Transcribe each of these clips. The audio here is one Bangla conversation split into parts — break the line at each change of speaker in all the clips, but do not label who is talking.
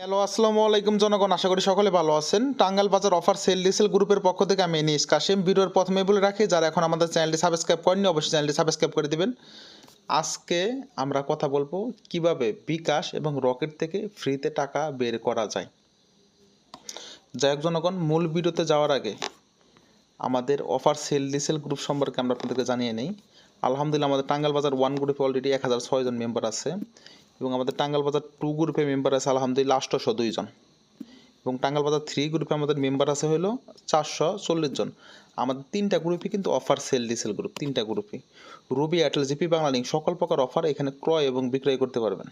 হ্যালো, আসসালামু আলাইকুম জনগণ। আশা করি সকলে ভালো আছেন। টাঙ্গাল বাজার অফার সেল ডিসেল গ্রুপের পক্ষ থেকে আমি এনিস কাশিম ভিডিওর প্রথমে বলে রাখি, যারা এখন আমাদের চ্যানেলটি সাবস্ক্রাইব করেননি, অবশ্যই চ্যানেলটি সাবস্ক্রাইব করে দিবেন। আজকে আমরা কথা বলব কীভাবে বিকাশ এবং রকেট থেকে ফ্রিতে টাকা বের করা যায়। যাই হোক জনগণ, মূল ভিডিওতে যাওয়ার আগে আমাদের অফার সেল ডিসেল গ্রুপ সম্পর্কে আমরা আপনাদেরকে জানিয়ে নেই। আলহামদুলিল্লাহ, আমাদের টাঙ্গাল বাজার ওয়ান গ্রুপে অলরেডি এক হাজার ছয়জন মেম্বার আছে। এবং আমাদের টাঙ্গাল বাজার টু গ্রুপে মেম্বার আছে, আলহামদুলিল্লাহ আটশোশো দুইজন এবং টাঙ্গাল বাজার থ্রি গ্রুপে আমাদের মেম্বার আছে হলো চারশো চল্লিশ জন। আমাদের তিনটা গ্রুপই কিন্তু অফার সেল ডিসেল গ্রুপ তিনটা গ্রুপই রুবি এয়ারটেল জিপি বাংলা লিঙ্ক সকল প্রকার অফার এখানে ক্রয় এবং বিক্রয় করতে পারবেন।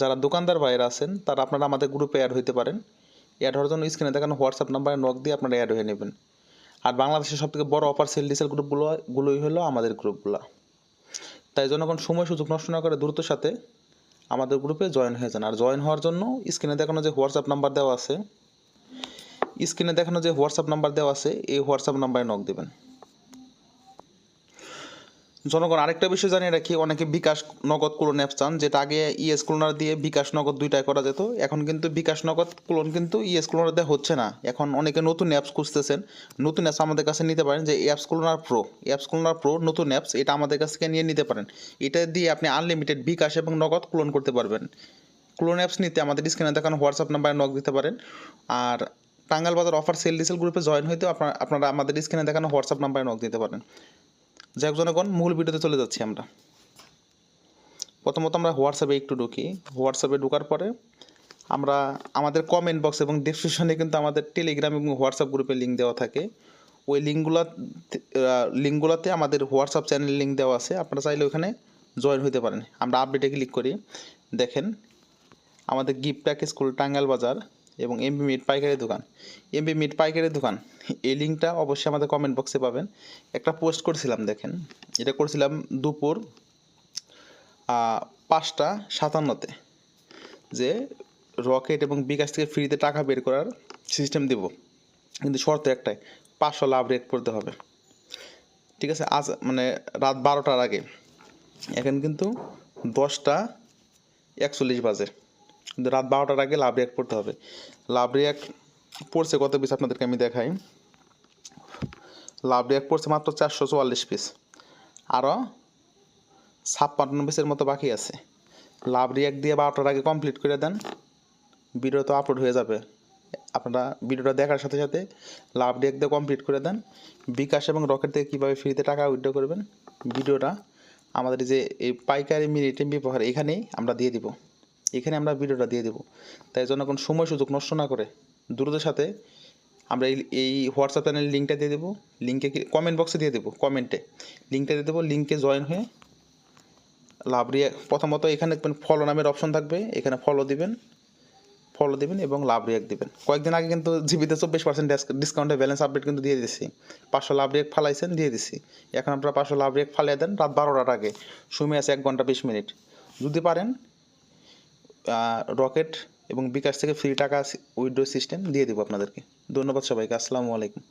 যারা দোকানদার ভাইয়েরা আছেন, তারা আপনারা আমাদের গ্রুপে অ্যাড হইতে পারেন। অ্যাড হওয়ার জন্য স্ক্রিনে দেখানো হোয়াটসঅ্যাপ নাম্বারে নক দিয়ে আপনারা অ্যাড হয়ে নেবেন। আর বাংলাদেশের সবথেকে বড় অফার সেল ডিসেল গ্রুপগুলো গুলোই হলো আমাদের গ্রুপগুলো তাই জনগণ সময় সুযোগ নষ্ট না করে দ্রুত সাথে আমাদের গ্রুপে জয়েন হয়ে যান। আর জয়েন হওয়ার জন্য স্ক্রিনে দেখানো যে হোয়াটসঅ্যাপ নাম্বার দেওয়া আছে স্ক্রিনে দেখানো যে হোয়াটসঅ্যাপ নাম্বার দেওয়া আছে, এই হোয়াটসঅ্যাপ নাম্বারে নক দেবেন। জনগণ আরেকটা বিষয় জানিয়ে রাখি, অনেকে বিকাশ নগদ ক্লোন অ্যাপ চান, যেটা আগে ইএস ক্লোনার দিয়ে বিকাশ নগদ দুইটাই করা যেত। এখন কিন্তু বিকাশ নগদ ক্লোন কিন্তু ইএস ক্লোনার দিয়ে হচ্ছে না। এখন অনেকে নতুন অ্যাপস খুঁজতেছেন। নতুন অ্যাপস আমাদের কাছে নিতে পারেন যে apps cloner pro apps cloner pro নতুন অ্যাপস এটা আমাদের কাছ থেকে নিয়ে নিতে পারেন। এটা দিয়ে আপনি আনলিমিটেড বিকাশ এবং নগদ ক্লোন করতে পারবেন। ক্লোন অ্যাপস নিতে আমাদের স্ক্রিনে দেখানো হোয়াটসঅ্যাপ নাম্বারে নক দিতে পারেন। আর টাঙ্গাল বাজার অফার সেল ডিসেল গ্রুপে জয়েন আপনারা আপনারা আমাদের স্ক্রিনে দেখানো হোয়াটসঅ্যাপ নাম্বারে নক দিতে পারেন। যাই হোক জনগণ, মূল ভিডিওতে চলে যাচ্ছি আমরা। প্রথমত আমরা হোয়াটসঅ্যাপে একটু ঢুকি। হোয়াটসঅ্যাপে ঢোকার পরে আমরা আমাদের কমেন্ট বক্স এবং ডিসক্রিপশনে কিন্তু আমাদের টেলিগ্রাম এবং হোয়াটসঅ্যাপ গ্রুপের লিঙ্ক দেওয়া থাকে। ওই লিঙ্কগুলো লিঙ্কগুলোতে আমাদের হোয়াটসঅ্যাপ চ্যানেল লিঙ্ক দেওয়া আছে। আপনারা চাইলে ওখানে জয়েন হতে পারেন। আমরা আপডেটে ক্লিক করি। দেখেন, আমাদের গিফট প্যাকেজ স্কুল টাঙ্গাল বাজার এবং এমবি মিট পাইকারি দোকান। এমবি মিট পাইকারি দোকান, এই লিঙ্কটা অবশ্যই আমাদের কমেন্ট বক্সে পাবেন। একটা পোস্ট করেছিলাম, দেখেন। এটা করেছিলাম দুপুর পাঁচটা সাতান্নতে। যে রকেট এবং বিকাশ থেকে ফ্রিতে টাকা বের করার সিস্টেম দেব। কিন্তু শর্ত একটাই, পাঁচশো লাভ রেট করতে হবে। ঠিক আছে? আজ মানে রাত বারোটার আগে। এখন কিন্তু দশটা একচল্লিশ বাজে। রাত বারোটার আগে লাভ রিয়াক্ট পড়তে হবে। লাভ রিয়াক্ট পড়ছে কত পিস আপনাদেরকে আমি দেখাই। লাভ রিয়াক্ট পড়ছে মাত্র চারশো চুয়াল্লিশ পিস আরও ছাপ্পান্ন পিসের মতো বাকি আছে। লাভ রিয়াক্ট দিয়ে বারোটার আগে কমপ্লিট করে দেন। ভিডিও তো আপলোড হয়ে যাবে। আপনারা ভিডিওটা দেখার সাথে সাথে লাভ রিয়াক্ট দিয়ে কমপ্লিট করে দেন। বিকাশ এবং রকেট থেকে কীভাবে ফ্রিতে টাকা উইথড্র করবেন ভিডিওটা আমাদের যে এই পাইকারি মিনিট এমবি পাহাড় এখানেই আমরা দিয়ে দিব। এখানে আমরা ভিডিওটা দিয়ে দেবো। তাই জন্য কোনো সময় সুযোগ নষ্ট না করে দ্রুত সাথে আমরা এই হোয়াটসঅ্যাপ চ্যানেলের লিঙ্কটা দিয়ে দেবো। লিঙ্কে কমেন্ট বক্সে দিয়ে দেবো কমেন্টে লিঙ্কটা দিয়ে দেবো লিঙ্কে জয়েন হয়ে লাভ রিয়া প্রথমত এখানে দেখবেন ফলো নামের অপশন থাকবে, এখানে ফলো দিবেন ফলো দিবেন এবং লাভ রিয়াক্ট দিবেন। কয়েকদিন আগে কিন্তু জিবিতে চব্বিশ পার্সেন্ট ডিসকাউন্টে ব্যালেন্স আপডেট কিন্তু দিয়ে দিছি। পাঁচশো লাভ রিয়াক্ট ফালাইছেন, দিয়ে দিছি। এখন আপনারা পাঁচশো লাভ রিয়াক্ট ফালিয়ে দেন, রাত বারোটার আগে। সময় আছে এক ঘণ্টা বিশ মিনিট। যদি পারেন রকেট এবং বিকাশ থেকে ফ্রি টাকা উইথড্র সিস্টেম দিয়ে দেবো আপনাদেরকে। ধন্যবাদ সবাইকে। আসসালামু আলাইকুম।